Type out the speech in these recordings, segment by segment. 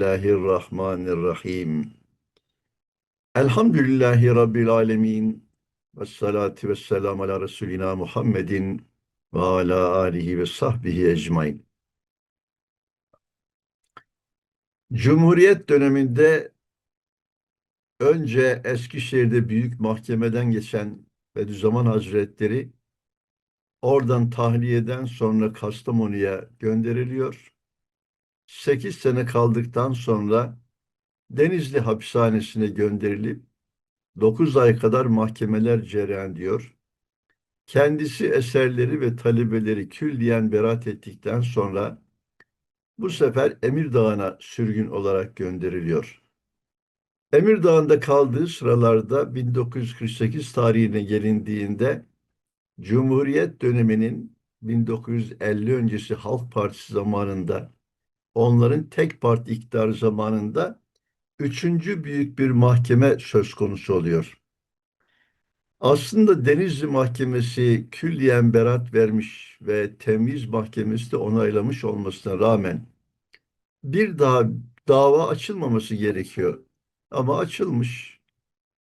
Bismillahirrahmanirrahim. Elhamdülillahi Rabbil alemin. Ve salatu ve selamu ala Resulina Muhammedin ve ala alihi ve sahbihi ecmain. Cumhuriyet döneminde önce Eskişehir'de büyük mahkemeden geçen Bediüzzaman Hazretleri oradan tahliyeden sonra Kastamonu'ya gönderiliyor. 8 sene kaldıktan sonra Denizli hapishanesine gönderilip 9 ay kadar mahkemeler cereyan diyor. Kendisi eserleri ve talebeleri külliyen beraat ettikten sonra bu sefer Emirdağ'a sürgün olarak gönderiliyor. Emirdağ'da kaldığı sıralarda 1948 tarihine gelindiğinde Cumhuriyet döneminin 1950 öncesi Halk Partisi zamanında onların tek parti iktidarı zamanında üçüncü büyük bir mahkeme söz konusu oluyor. Aslında Denizli Mahkemesi külliyen berat vermiş ve temyiz mahkemesi de onaylamış olmasına rağmen bir daha dava açılmaması gerekiyor. Ama açılmış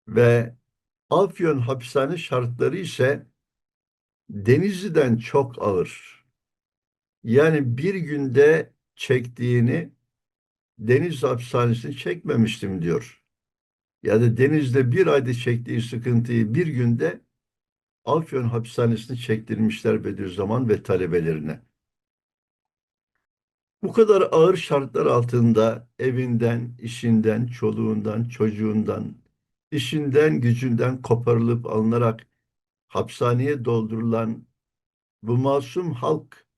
ve Afyon hapishane şartları ise Denizli'den çok ağır. Yani bir günde çektiğini deniz hapishanesini çekmemiştim diyor. Ya da denizde bir ayda çektiği sıkıntıyı bir günde Afyon hapishanesini çektirmişler Bediüzzaman ve talebelerine. Bu kadar ağır şartlar altında evinden, işinden, çoluğundan, çocuğundan, işinden, gücünden koparılıp alınarak hapishaneye doldurulan bu masum halk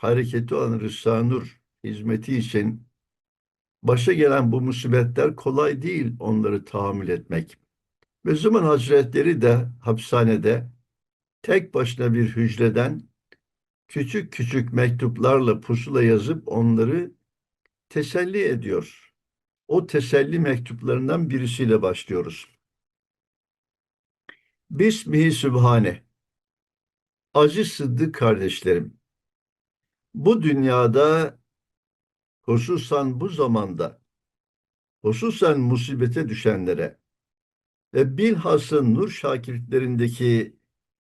hareketi olan Rısanur hizmeti için başa gelen bu musibetler kolay değil onları tahammül etmek. Zaman Hazretleri de hapishanede tek başına bir hücreden küçük küçük mektuplarla pusula yazıp onları teselli ediyor. O teselli mektuplarından birisiyle başlıyoruz. Bismihi Sübhane Aziz Sıddık kardeşlerim, bu dünyada hususan bu zamanda hususen musibete düşenlere ve bilhassa nur şakirtlerindeki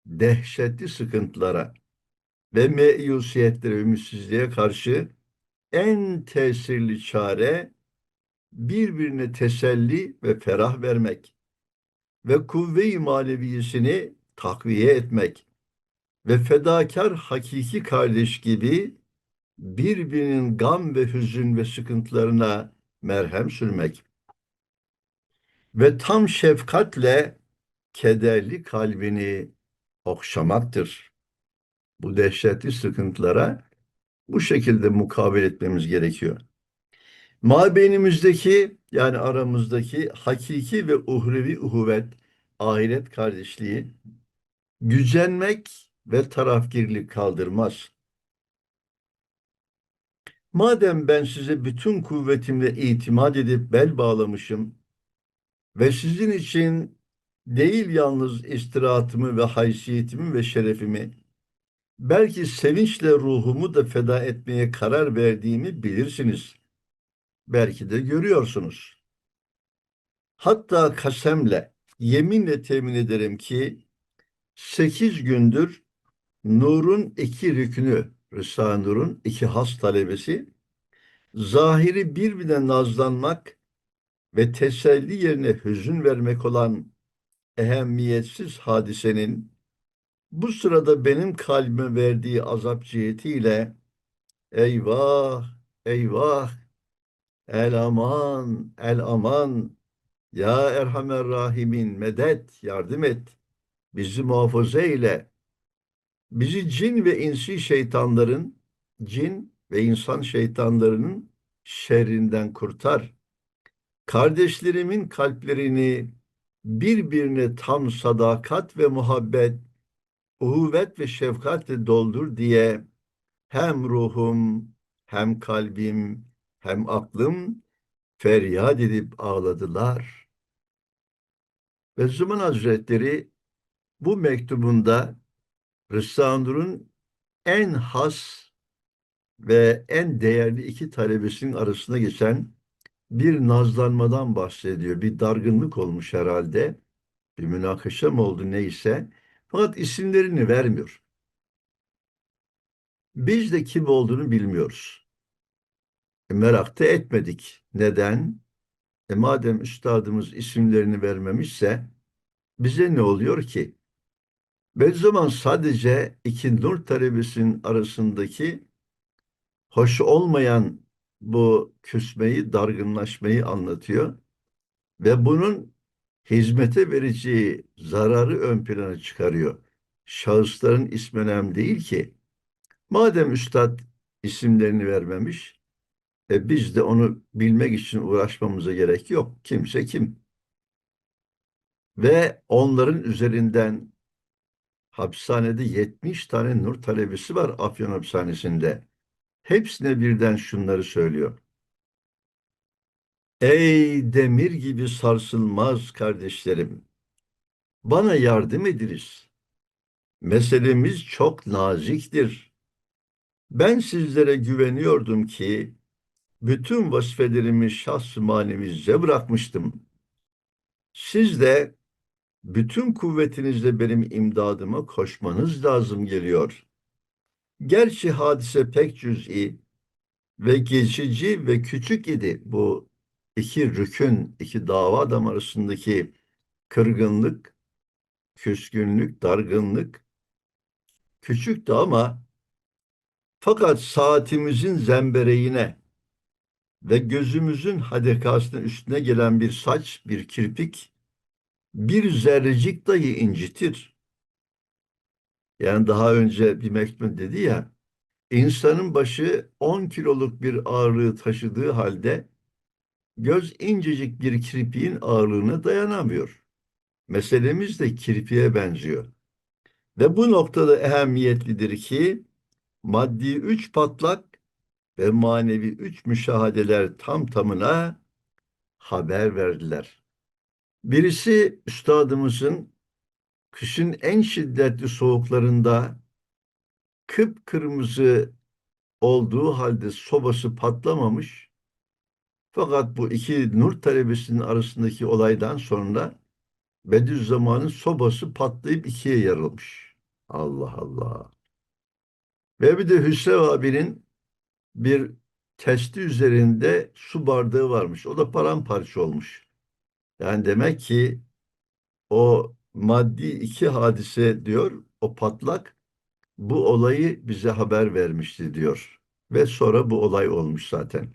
dehşetli sıkıntılara ve meyusiyetlere, ümitsizliğe karşı en tesirli çare birbirine teselli ve ferah vermek ve kuvve-i maneviyesini takviye etmek ve fedakar hakiki kardeş gibi birbirinin gam ve hüzün ve sıkıntılarına merhem sürmek ve tam şefkatle kederli kalbini okşamaktır. Bu dehşetli sıkıntılara bu şekilde mukabele etmemiz gerekiyor. Mabeynimizdeki yani aramızdaki hakiki ve uhrevi uhuvvet, ahiret kardeşliği gücenmek ve tarafgirlik kaldırmaz. Madem ben size bütün kuvvetimle itimat edip bel bağlamışım ve sizin için değil yalnız istirahatımı ve haysiyetimi ve şerefimi, belki sevinçle ruhumu da feda etmeye karar verdiğimi bilirsiniz. Belki de görüyorsunuz. Hatta kasemle, yeminle temin ederim ki sekiz gündür Nur'un iki rükünü, Rısa Nur'un iki has talebesi, zahiri birbirine nazlanmak ve teselli yerine hüzün vermek olan ehemmiyetsiz hadisenin bu sırada benim kalbime verdiği azap cihetiyle eyvah, eyvah, el aman, el aman, ya Erhamer Rahimin medet, yardım et, bizi muhafaza eyle, bizi cin ve insi şeytanların, cin ve insan şeytanlarının şerrinden kurtar. Kardeşlerimin kalplerini birbirine tam sadakat ve muhabbet, uhuvvet ve şefkatle doldur diye hem ruhum, hem kalbim, hem aklım feryat edip ağladılar. Ve Züman Hazretleri bu mektubunda Rıssa en has ve en değerli iki talebesinin arasında geçen bir nazlanmadan bahsediyor. Bir dargınlık olmuş herhalde. Bir münakaşa mı oldu neyse. Fakat isimlerini vermiyor. Biz de kim olduğunu bilmiyoruz. E, merak da etmedik. Neden? E madem üstadımız isimlerini vermemişse bize ne oluyor ki? Zaman sadece iki nur talebesinin arasındaki hoş olmayan bu küsmeyi, dargınlaşmayı anlatıyor. Ve bunun hizmete vereceği zararı ön plana çıkarıyor. Şahısların ismi önemli değil ki. Madem üstad isimlerini vermemiş, e biz de onu bilmek için uğraşmamıza gerek yok. Kimse kim? Ve onların üzerinden hapishanede 70 tane nur talebesi var Afyon hapishanesinde. Hepsine birden şunları söylüyor. Ey demir gibi sarsılmaz kardeşlerim, bana yardım ediniz. Meselemiz çok naziktir. Ben sizlere güveniyordum ki bütün vazifelerimi şahs-ı manevizce bırakmıştım. Siz de bütün kuvvetinizle benim imdadıma koşmanız lazım geliyor. Gerçi hadise pek cüz'i ve geçici ve küçük idi. Bu iki rükün, iki dava adam arasındaki kırgınlık, küskünlük, dargınlık küçüktü ama fakat saatimizin zembereğine ve gözümüzün hadekasının üstüne gelen bir saç, bir kirpik, bir zerrecik dahi incitir. Yani daha önce bir mektup dedi ya, insanın başı 10 kiloluk bir ağırlığı taşıdığı halde göz incecik bir kirpiğin ağırlığına dayanamıyor. Meselemiz de kirpiğe benziyor. Ve bu noktada ehemmiyetlidir ki maddi üç patlak ve manevi üç müşahadeler tam tamına haber verdiler. Birisi üstadımızın kışın en şiddetli soğuklarında kıpkırmızı olduğu halde sobası patlamamış. Fakat bu iki nur talebesinin arasındaki olaydan sonra Bediüzzaman'ın sobası patlayıp ikiye yarılmış. Allah Allah. Ve bir de Hüsrev abinin bir testi üzerinde su bardağı varmış. O da paramparça olmuş. Yani demek ki o maddi iki hadise diyor, o patlak bu olayı bize haber vermişti diyor. Ve sonra bu olay olmuş zaten.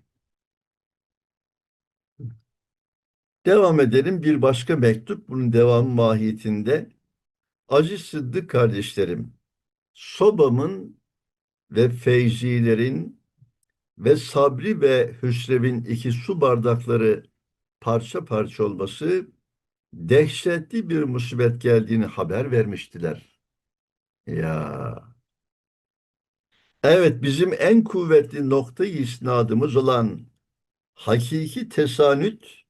Devam edelim. Bir başka mektup bunun devamı mahiyetinde. Aziz Sıddık kardeşlerim, sobamın ve feyzilerin ve sabri ve hüsrevin iki su bardakları parça parça olması dehşetli bir musibet geldiğini haber vermiştiler. Ya. Evet bizim en kuvvetli nokta isnadımız olan hakiki tesanüt,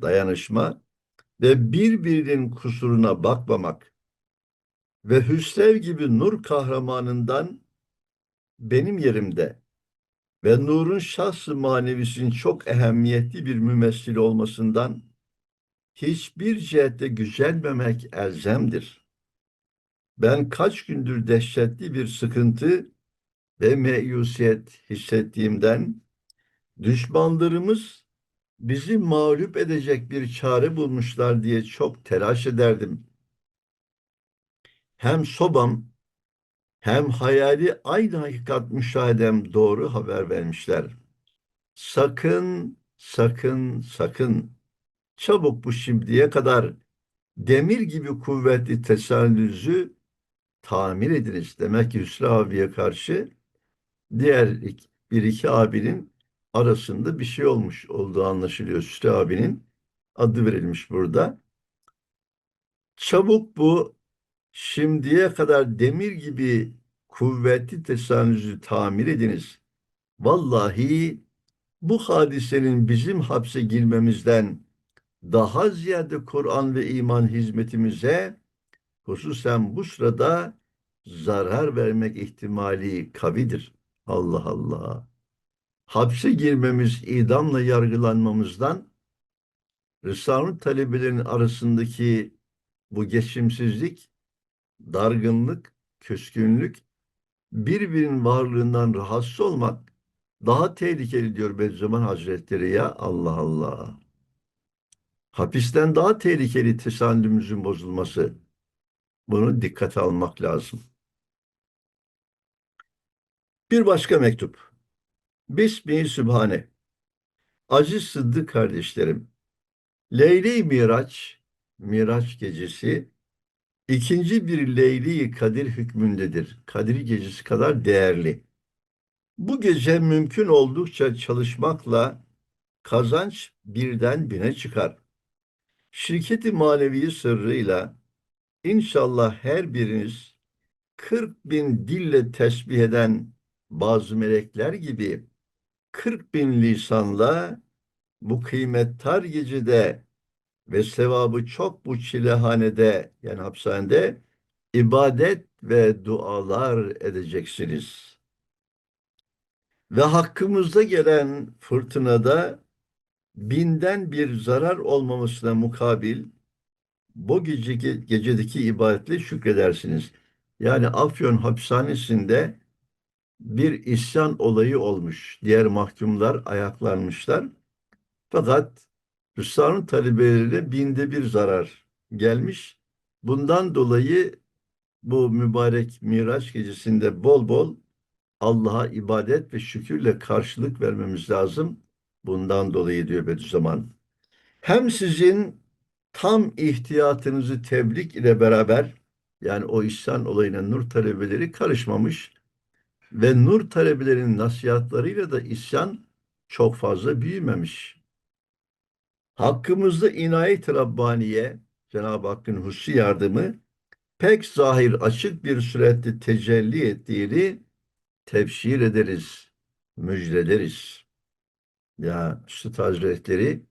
dayanışma ve birbirinin kusuruna bakmamak ve Hüsrev gibi nur kahramanından benim yerimde ve nurun şahsı manevisinin çok ehemmiyetli bir mümessili olmasından hiçbir cihette gücenmemek elzemdir. Ben kaç gündür dehşetli bir sıkıntı ve meyusiyet hissettiğimden düşmanlarımız bizi mağlup edecek bir çare bulmuşlar diye çok telaş ederdim. Hem sobam hem hayali aynı hakikat müşahedem doğru haber vermişler. Sakın, sakın, sakın çabuk bu şimdiye kadar demir gibi kuvvetli tesellüzü tamir ediniz. Demek ki Hüsnü abiye karşı diğer bir iki abinin arasında bir şey olmuş olduğu anlaşılıyor. Hüsnü abinin adı verilmiş burada. Çabuk bu şimdiye kadar demir gibi kuvvetli tesanüzü tamir ediniz. Vallahi bu hadisenin bizim hapse girmemizden daha ziyade Kur'an ve iman hizmetimize hususen bu sırada zarar vermek ihtimali kavidir. Allah Allah. Hapse girmemiz, idamla yargılanmamızdan Risale-i talebelerin arasındaki bu geçimsizlik, dargınlık, küskünlük, birbirinin varlığından rahatsız olmak daha tehlikeli diyor Bediüzzaman Hazretleri ya Allah Allah. Hapisten daha tehlikeli tesellümümüzün bozulması. Bunu dikkate almak lazım. Bir başka mektup. Bismihi Sübhane. Aziz Sıddık kardeşlerim. Leyli Miraç, Miraç gecesi ikinci bir Leyli Kadir hükmündedir. Kadir gecesi kadar değerli. Bu gece mümkün oldukça çalışmakla kazanç birden bine çıkar. Şirketi manevi sırrıyla inşallah her biriniz 40 bin dille tesbih eden bazı melekler gibi 40 bin lisanla bu kıymettar gecede ve sevabı çok bu çilehanede yani hapishanede ibadet ve dualar edeceksiniz. Ve hakkımızda gelen fırtınada binden bir zarar olmamasına mukabil bu gece, gecedeki ibadetle şükredersiniz. Yani Afyon hapishanesinde bir isyan olayı olmuş. Diğer mahkumlar ayaklanmışlar. Fakat Rüstam'ın talebelerine binde bir zarar gelmiş. Bundan dolayı bu mübarek Miraç gecesinde bol bol Allah'a ibadet ve şükürle karşılık vermemiz lazım. Bundan dolayı diyor Bediüzzaman. Hem sizin tam ihtiyatınızı tebrik ile beraber yani o ihsan olayına nur talebeleri karışmamış ve nur talebelerinin nasihatlarıyla da isyan çok fazla büyümemiş. Hakkımızda inayet Rabbaniye, Cenab-ı Hakk'ın hususi yardımı pek zahir açık bir surette tecelli ettiğini tebşir ederiz, müjdeleriz. Ya Üstad Hazretleri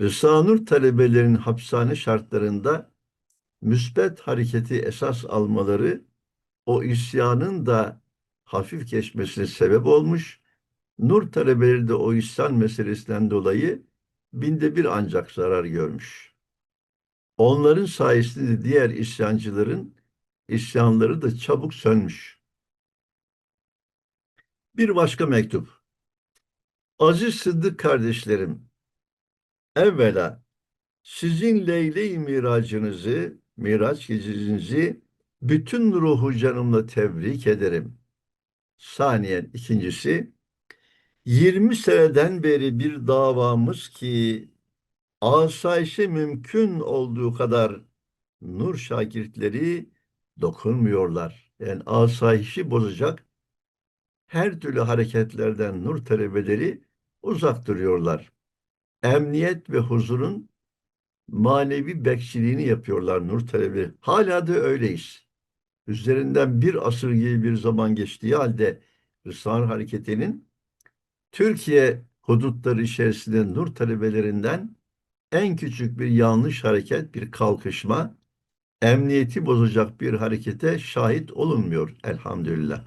Risale-i talebelerinin hapishane şartlarında müsbet hareketi esas almaları o isyanın da hafif geçmesine sebep olmuş. Nur talebeleri de o isyan meselesinden dolayı binde bir ancak zarar görmüş. Onların sayesinde diğer isyancıların isyanları da çabuk sönmüş. Bir başka mektup. Aziz Sıddık kardeşlerim, evvela sizin Leyle-i Miracınızı, Miraç gecenizi bütün ruhu canımla tebrik ederim. Saniyen ikincisi, 20 seneden beri bir davamız ki asayişe mümkün olduğu kadar nur şakirtleri dokunmuyorlar. Yani asayişi bozacak her türlü hareketlerden nur talebeleri uzak duruyorlar. Emniyet ve huzurun manevi bekçiliğini yapıyorlar nur talebeleri. Hala da öyleyiz. Üzerinden bir asır gibi bir zaman geçtiği halde Risale Hareketi'nin Türkiye hudutları içerisinde nur talebelerinden en küçük bir yanlış hareket, bir kalkışma, emniyeti bozacak bir harekete şahit olunmuyor elhamdülillah.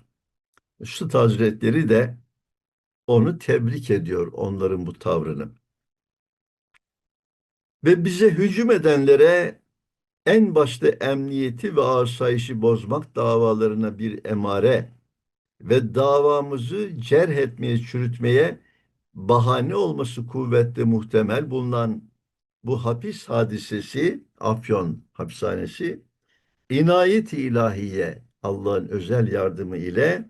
Üstad Hazretleri de onu tebrik ediyor onların bu tavrını. Ve bize hücum edenlere en başta emniyeti ve asayişi bozmak davalarına bir emare ve davamızı cerh etmeye, çürütmeye bahane olması kuvvetle muhtemel bulunan bu hapis hadisesi, Afyon hapishanesi, inayet ilahiye, Allah'ın özel yardımı ile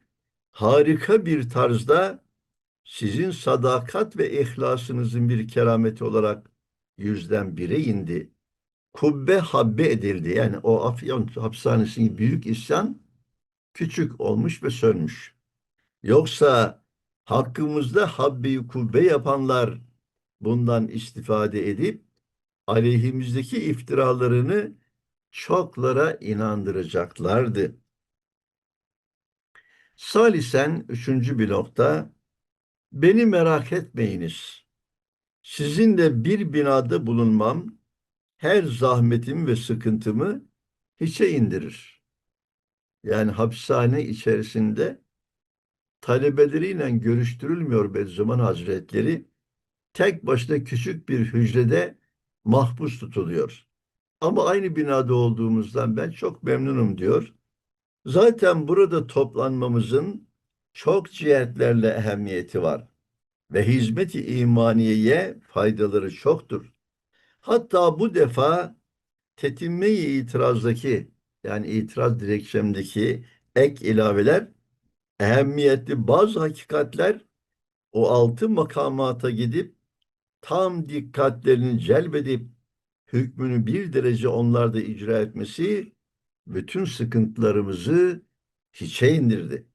harika bir tarzda sizin sadakat ve ihlasınızın bir kerameti olarak yüzden bire indi. Kubbe habbe edildi. Yani o Afyon hapishanesinin büyük isyan küçük olmuş ve sönmüş. Yoksa hakkımızda habbe kubbe yapanlar bundan istifade edip aleyhimizdeki iftiralarını çoklara inandıracaklardı. Salisen üçüncü bir nokta, beni merak etmeyiniz. Sizinle bir binada bulunmam, her zahmetimi ve sıkıntımı hiçe indirir. Yani hapishane içerisinde talebeleriyle görüştürülmüyor Bediüzzaman Hazretleri. Tek başına küçük bir hücrede mahpus tutuluyor. Ama aynı binada olduğumuzdan ben çok memnunum diyor. Zaten burada toplanmamızın çok cihetlerle ehemmiyeti var ve hizmet-i imaniyeye faydaları çoktur. Hatta bu defa tetimme-i itirazdaki yani itiraz dilekçemdeki ek ilaveler ehemmiyetli bazı hakikatler o altı makamata gidip tam dikkatlerini celbedip hükmünü bir derece onlarda icra etmesi bütün sıkıntılarımızı hiçe indirdi.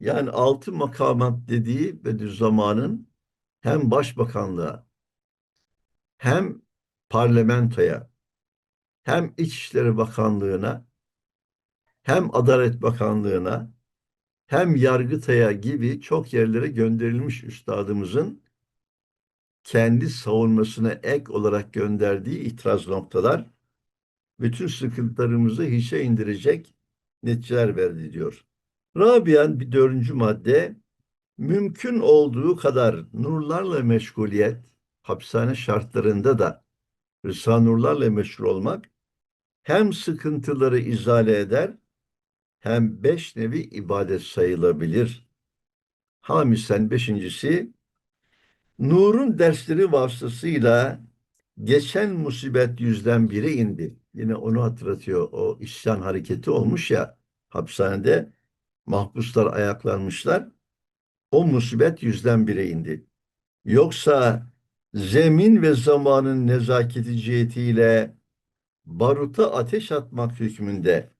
Yani altı makamat dediği Bediüzzaman'ın hem başbakanlığa hem parlamentoya hem İçişleri Bakanlığı'na hem Adalet Bakanlığı'na hem Yargıtay'a gibi çok yerlere gönderilmiş üstadımızın kendi savunmasına ek olarak gönderdiği itiraz noktalar bütün sıkıntılarımızı hiçe indirecek neticeler verdi diyor. Rabian bir dördüncü madde mümkün olduğu kadar nurlarla meşguliyet hapishane şartlarında da rıza nurlarla meşgul olmak hem sıkıntıları izale eder hem beş nevi ibadet sayılabilir. Hamisen beşincisi nurun dersleri vasıtasıyla geçen musibet yüzden biri indi. Yine onu hatırlatıyor. O isyan hareketi olmuş ya hapishanede mahpuslar ayaklanmışlar. O musibet yüzden bire indi. Yoksa zemin ve zamanın nezaketi cihetiyle baruta ateş atmak hükmünde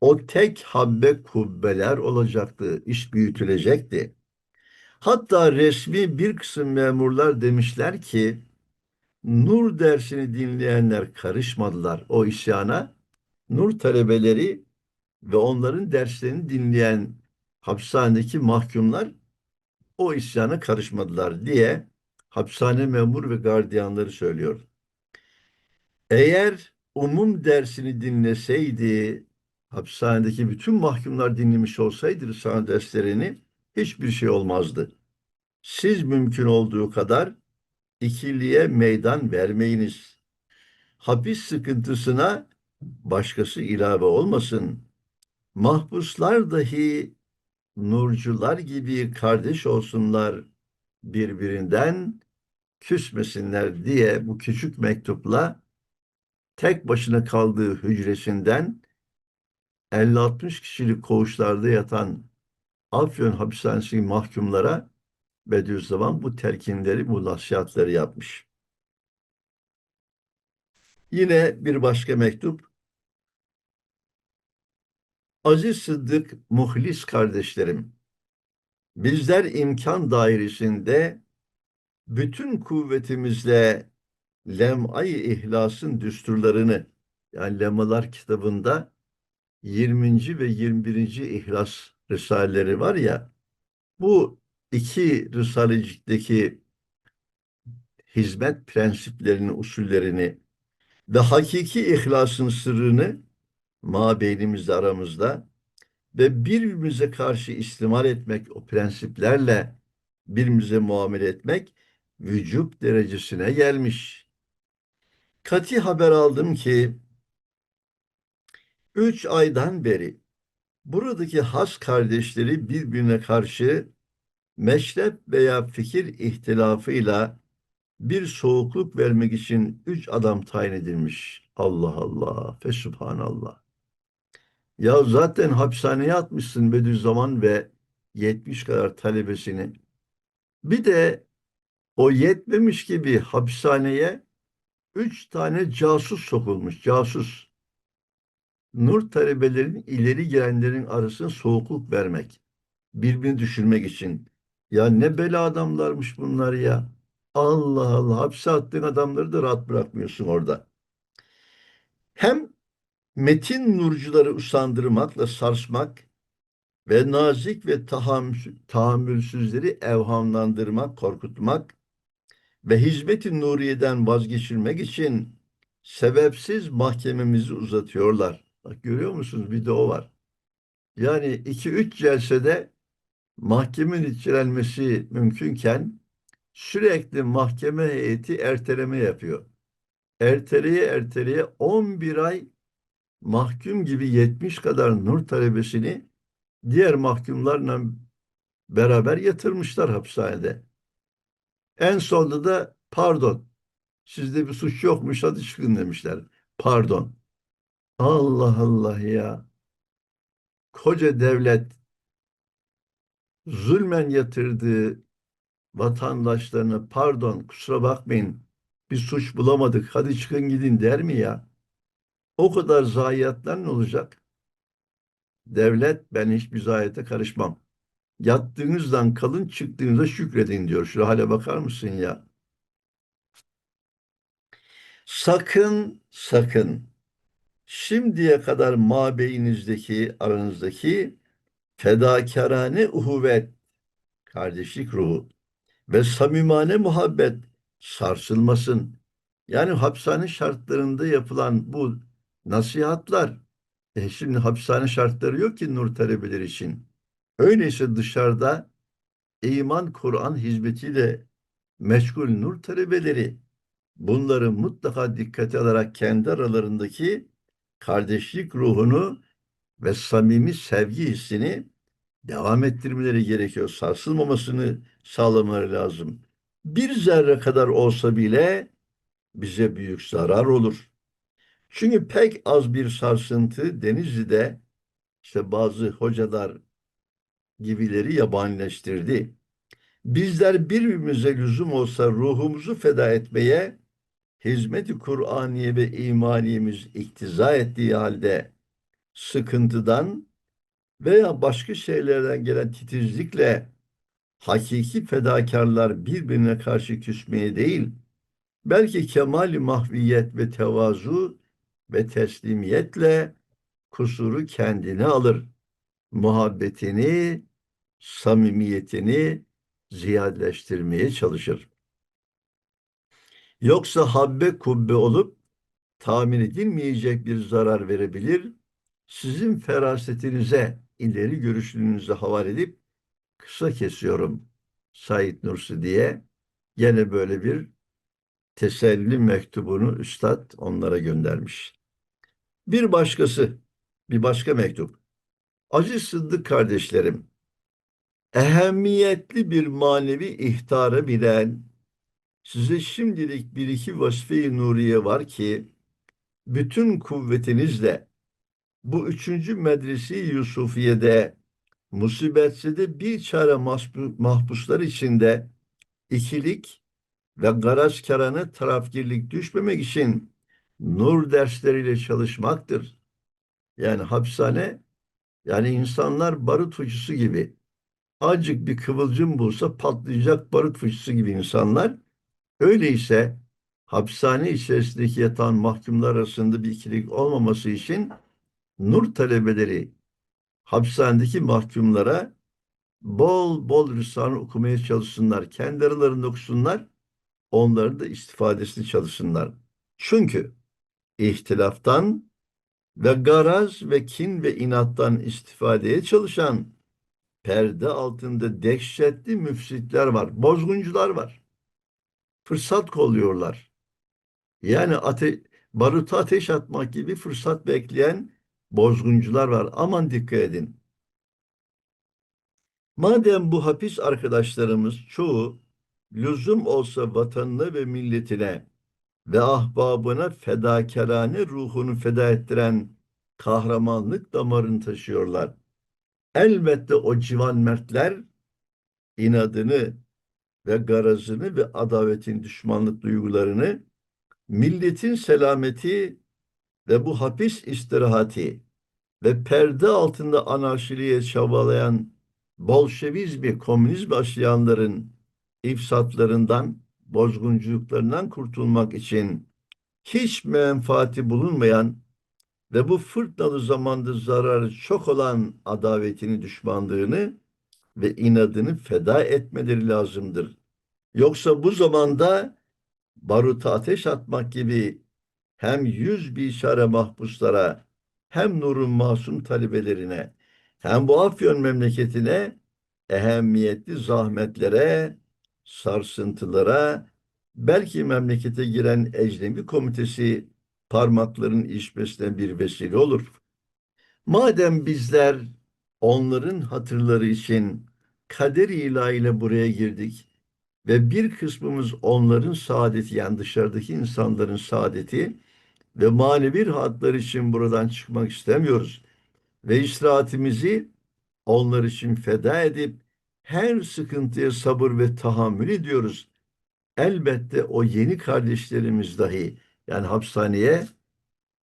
o tek habbe kubbeler olacaktı, iş büyütülecekti. Hatta resmi bir kısım memurlar demişler ki Nur dersini dinleyenler karışmadılar o isyana. Nur talebeleri ve onların derslerini dinleyen hapishanedeki mahkumlar o isyana karışmadılar diye hapishane memur ve gardiyanları söylüyor. Eğer umum dersini dinleseydi, hapishanedeki bütün mahkumlar dinlemiş olsaydı Risale derslerini hiçbir şey olmazdı. Siz mümkün olduğu kadar ikiliye meydan vermeyiniz. Hapis sıkıntısına başkası ilave olmasın. Mahpuslar dahi nurcular gibi kardeş olsunlar birbirinden küsmesinler diye bu küçük mektupla tek başına kaldığı hücresinden 50-60 kişilik koğuşlarda yatan Afyon hapishanesi mahkumlara Bediüzzaman bu telkinleri, bu nasihatleri yapmış. Yine bir başka mektup. Aziz Sıddık, muhlis kardeşlerim, bizler imkan dairesinde bütün kuvvetimizle Lem'ay-ı İhlas'ın düsturlarını, yani Lemalar kitabında 20. ve 21. İhlas risaleleri var ya, bu iki risalecikteki hizmet prensiplerini, usullerini ve hakiki ihlasın sırrını mabeynimizde aramızda ve birbirimize karşı istimal etmek, o prensiplerle birbirimize muamele etmek vücub derecesine gelmiş. Kati haber aldım ki üç aydan beri buradaki has kardeşleri birbirine karşı meşrep veya fikir ihtilafıyla bir soğukluk vermek için üç adam tayin edilmiş. Allah Allah ve subhanallah. Ya zaten hapishaneye atmışsın Bediüzzaman ve 70 kadar talebesini. Bir de o yetmemiş gibi hapishaneye üç tane casus sokulmuş. Casus. Nur talebelerin ileri gelenlerin arasına soğukluk vermek. Birbirini düşürmek için. Ya ne bela adamlarmış bunlar ya. Allah Allah hapse attığın adamları da rahat bırakmıyorsun orada. Hem metin nurcuları usandırmakla sarsmak ve nazik ve tahammül, tahammülsüzleri evhamlandırmak, korkutmak ve hizmet-i nuriyeden vazgeçirmek için sebepsiz mahkememizi uzatıyorlar. Bak görüyor musunuz? Bir de o var. Yani iki üç celsede mahkemenin içilenmesi mümkünken sürekli mahkeme heyeti erteleme yapıyor. Erteleye erteleye 11 ay mahkum gibi 70 kadar nur talebesini diğer mahkumlarla beraber yatırmışlar hapishanede. En sonunda da pardon sizde bir suç yokmuş hadi çıkın demişler. Pardon. Allah Allah ya. Koca devlet zulmen yatırdığı vatandaşlarına pardon kusura bakmayın bir suç bulamadık hadi çıkın gidin der mi ya? O kadar zayiatlar ne olacak? Devlet ben hiçbir zayiate karışmam. Yattığınızdan kalın çıktığınızda şükredin diyor. Şu hale bakar mısın ya? Sakın sakın şimdiye kadar mabeyinizdeki aranızdaki fedakarane uhuvvet, kardeşlik ruhu ve samimane muhabbet sarsılmasın. Yani hapishane şartlarında yapılan bu nasihatlar, e şimdi hapishane şartları yok ki nur talebeleri için. Öyleyse dışarıda iman Kur'an hizmetiyle meşgul nur talebeleri bunları mutlaka dikkate alarak kendi aralarındaki kardeşlik ruhunu ve samimi sevgi hissini devam ettirmeleri gerekiyor. Sarsılmamasını sağlamaları lazım. Bir zerre kadar olsa bile bize büyük zarar olur. Çünkü pek az bir sarsıntı Denizli'de işte bazı hocalar gibileri yabanileştirdi. Bizler birbirimize lüzum olsa ruhumuzu feda etmeye hizmeti Kur'aniye ve imaniyemiz iktiza ettiği halde sıkıntıdan veya başka şeylerden gelen titizlikle hakiki fedakarlar birbirine karşı küsmeye değil, belki kemal mahviyet ve tevazu ve teslimiyetle kusuru kendine alır. Muhabbetini, samimiyetini ziyadeleştirmeye çalışır. Yoksa habbe kubbe olup tahmin edilmeyecek bir zarar verebilir. Sizin ferasetinize, ileri görüşlüğünüze havale edip kısa kesiyorum Said Nursi diye gene böyle bir teselli mektubunu üstad onlara göndermiş. Bir başkası, bir başka mektup. Aziz Sıddık kardeşlerim, ehemmiyetli bir manevi ihtara bilen size şimdilik bir iki vasfe-i nuriye var ki bütün kuvvetinizle bu üçüncü medresi Yusufiye'de musibetse de bir çare mahpuslar içinde ikilik ve garaz karana tarafgirlik düşmemek için nur dersleriyle çalışmaktır. Yani hapishane yani insanlar barut fıçısı gibi azıcık bir kıvılcım bulsa patlayacak barut fıçısı gibi insanlar. Öyleyse hapishane içerisindeki yatan mahkumlar arasında bir ikilik olmaması için nur talebeleri hapishanedeki mahkumlara bol bol Risale okumaya çalışsınlar. Kendi aralarında okusunlar. Onların da istifadesini çalışsınlar. Çünkü ihtilaftan ve garaz ve kin ve inattan istifadeye çalışan perde altında dehşetli müfsitler var, bozguncular var. Fırsat kolluyorlar. Yani ate baruta ateş atmak gibi fırsat bekleyen bozguncular var. Aman dikkat edin. Madem bu hapis arkadaşlarımız çoğu lüzum olsa vatanına ve milletine ve ahbabına fedakarane ruhunu feda ettiren kahramanlık damarını taşıyorlar. Elbette o civan mertler inadını ve garazını ve adavetin düşmanlık duygularını milletin selameti ve bu hapis istirahati ve perde altında anarşiliğe çabalayan Bolşevizmi, komünizmi aşıyanların ifsatlarından, bozgunculuklarından kurtulmak için hiç menfaati bulunmayan ve bu fırtınalı zamanda zararı çok olan adavetini, düşmanlığını ve inadını feda etmeleri lazımdır. Yoksa bu zamanda baruta ateş atmak gibi hem yüz bir işare mahpuslara hem nurun masum talebelerine Hem bu Afyon memleketine ehemmiyetli zahmetlere, sarsıntılara, belki memlekete giren ecnebi komitesi parmakların işmesine bir vesile olur. Madem bizler onların hatırları için kader ilahiyle buraya girdik ve bir kısmımız onların saadeti yani dışarıdaki insanların saadeti ve manevi rahatları için buradan çıkmak istemiyoruz. Ve istirahatimizi onlar için feda edip her sıkıntıya sabır ve tahammül ediyoruz. Elbette o yeni kardeşlerimiz dahi yani hapishaneye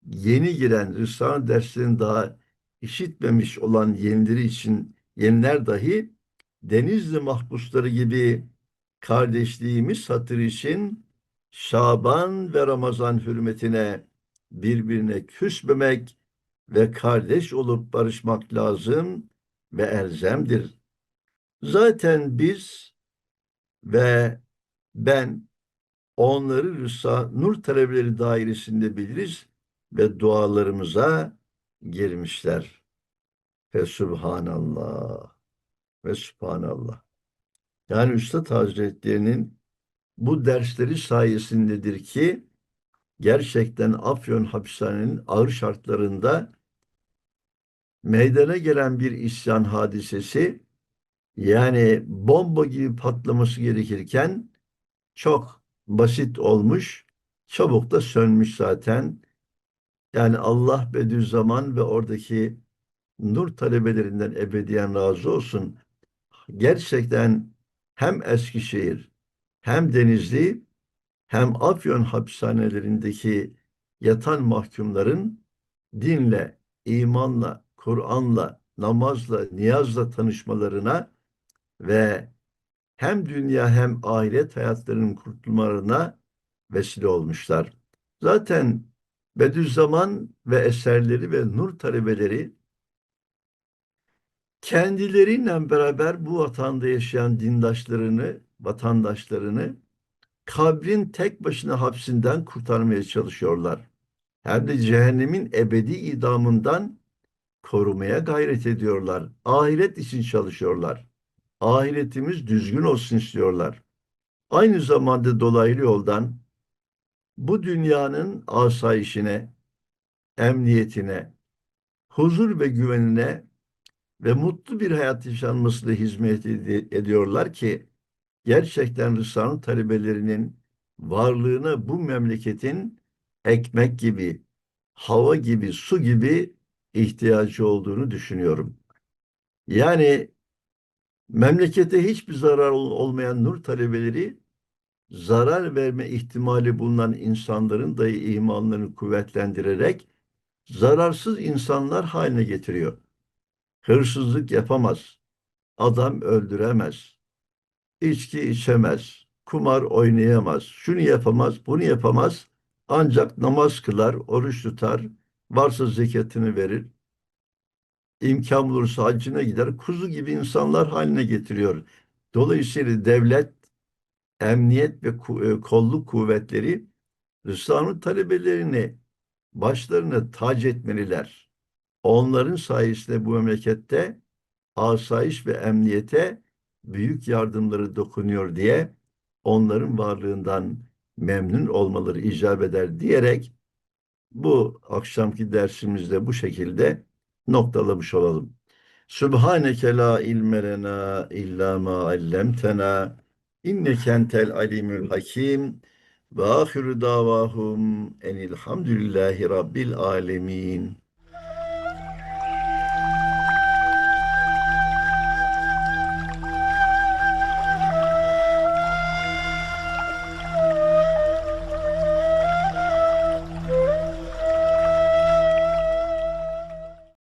yeni giren Risale derslerini daha işitmemiş olan yenileri için yeniler dahi Denizli mahpusları gibi kardeşliğimiz hatırı için Şaban ve Ramazan hürmetine birbirine küsmemek ve kardeş olup barışmak lazım ve elzemdir. Zaten biz ve ben onları Rısa Nur talebeleri dairesinde biliriz ve dualarımıza girmişler. Ve Subhanallah ve Subhanallah. Yani Üstad Hazretlerinin bu dersleri sayesindedir ki gerçekten Afyon hapishanenin ağır şartlarında meydana gelen bir isyan hadisesi yani bomba gibi patlaması gerekirken çok basit olmuş, çabuk da sönmüş zaten. Yani Allah Bediüzzaman ve oradaki nur talebelerinden ebediyen razı olsun. Gerçekten hem Eskişehir hem Denizli hem Afyon hapishanelerindeki yatan mahkumların dinle, imanla, Kur'an'la, namazla, niyazla tanışmalarına ve hem dünya hem ahiret hayatlarının kurtulmalarına vesile olmuşlar. Zaten Bediüzzaman ve eserleri ve nur talebeleri kendileriyle beraber bu vatanda yaşayan dindaşlarını, vatandaşlarını kabrin tek başına hapsinden kurtarmaya çalışıyorlar. Hem de cehennemin ebedi idamından korumaya gayret ediyorlar. Ahiret için çalışıyorlar. Ahiretimiz düzgün olsun istiyorlar. Aynı zamanda dolaylı yoldan bu dünyanın asayişine, emniyetine, huzur ve güvenine ve mutlu bir hayat yaşanmasına hizmet ed- ediyorlar ki gerçekten Rısa'nın talebelerinin varlığına bu memleketin ekmek gibi, hava gibi, su gibi ihtiyacı olduğunu düşünüyorum. Yani memlekete hiçbir zarar ol- olmayan nur talebeleri zarar verme ihtimali bulunan insanların dahi imanlarını kuvvetlendirerek zararsız insanlar haline getiriyor. Hırsızlık yapamaz, adam öldüremez, içki içemez, kumar oynayamaz, şunu yapamaz, bunu yapamaz. Ancak namaz kılar, oruç tutar, varsa zekatını verir, imkan bulursa hacına gider, kuzu gibi insanlar haline getiriyor. Dolayısıyla devlet, emniyet ve e, kolluk kuvvetleri Rısla'nın talebelerini başlarına tac etmeliler. Onların sayesinde bu memlekette asayiş ve emniyete büyük yardımları dokunuyor diye onların varlığından memnun olmaları icap eder diyerek bu akşamki dersimizde bu şekilde noktalamış olalım. Subhaneke la ilme lena illa ma allamtena inneke entel alimul hakim ve ahiru davahum enilhamdülillahi rabbil alemin.